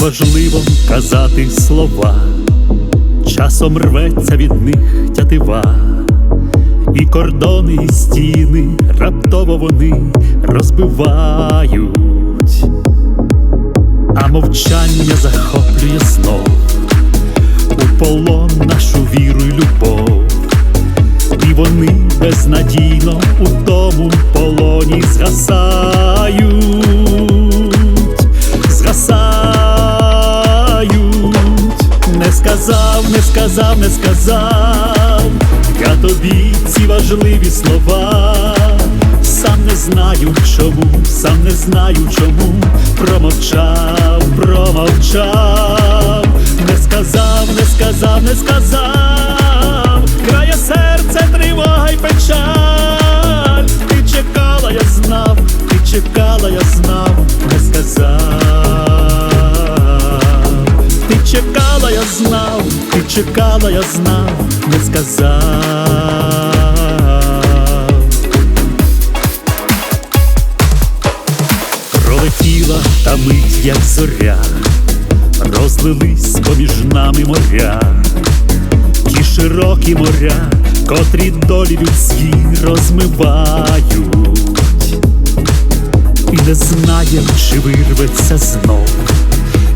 Важливо казати слова, часом рветься від них тятива, і кордони, і стіни раптово вони розбивають, а мовчання захоплює знов. У полон нашу віру й любов, і вони безнадійно у тому полоні згасають, сказав, не сказав, не сказав, я тобі ці важливі слова. Сам не знаю чому, сам не знаю чому, промовчав, промовчав, не сказав, не сказав, не сказав, крає серце, тривога й печаль. Ти чекала, я знав, ти чекала, я знав, не сказав. Знав, ти чекала, я знав, не сказав. Пролетіла та мить, як зоря, розлились поміж нами моря, ті широкі моря, котрі долі людські розмивають, і не знає, чи вирветься знов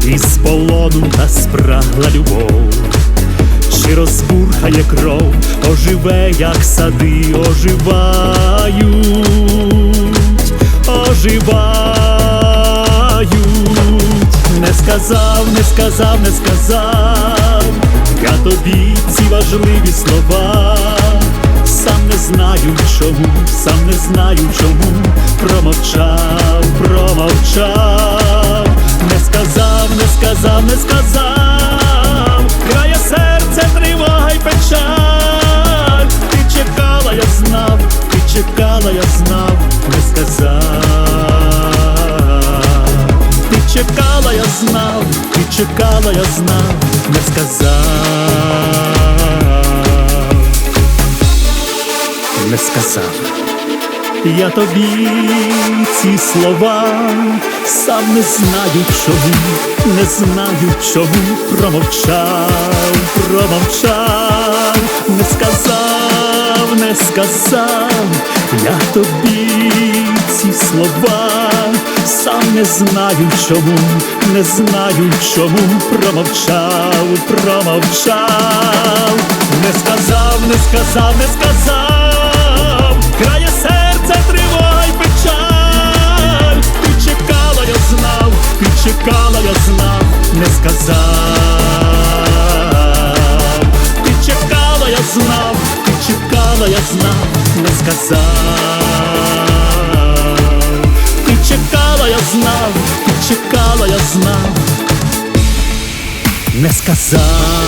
із полону та спрагла любов, чи розбурхає кров, оживе, як сади оживають, оживають, не сказав, не сказав, не сказав, я тобі ці важливі слова. Сам не знаю чому, сам не знаю чому, промовчав, промовчав, сказав, не сказав, крає серце, тривога й печаль. Ти чекала, я знав, ти чекала, я знав, не сказав. Ти чекала, я знав, ти чекала, я знав, не сказав. Не сказав, я тобі ці слова сам не знаю чому, не знаю чому. Промовчав, промовчав, не сказав, не сказав, я тобі ці слова сам не знаю чому, не знаю чому. Промовчав, промовчав, не сказав, не сказав, не сказав, сказав. Ти чекала, я знав, ти чекала, я знав, не сказав. Ти чекала, я знав, ти чекала, я знав, не сказав.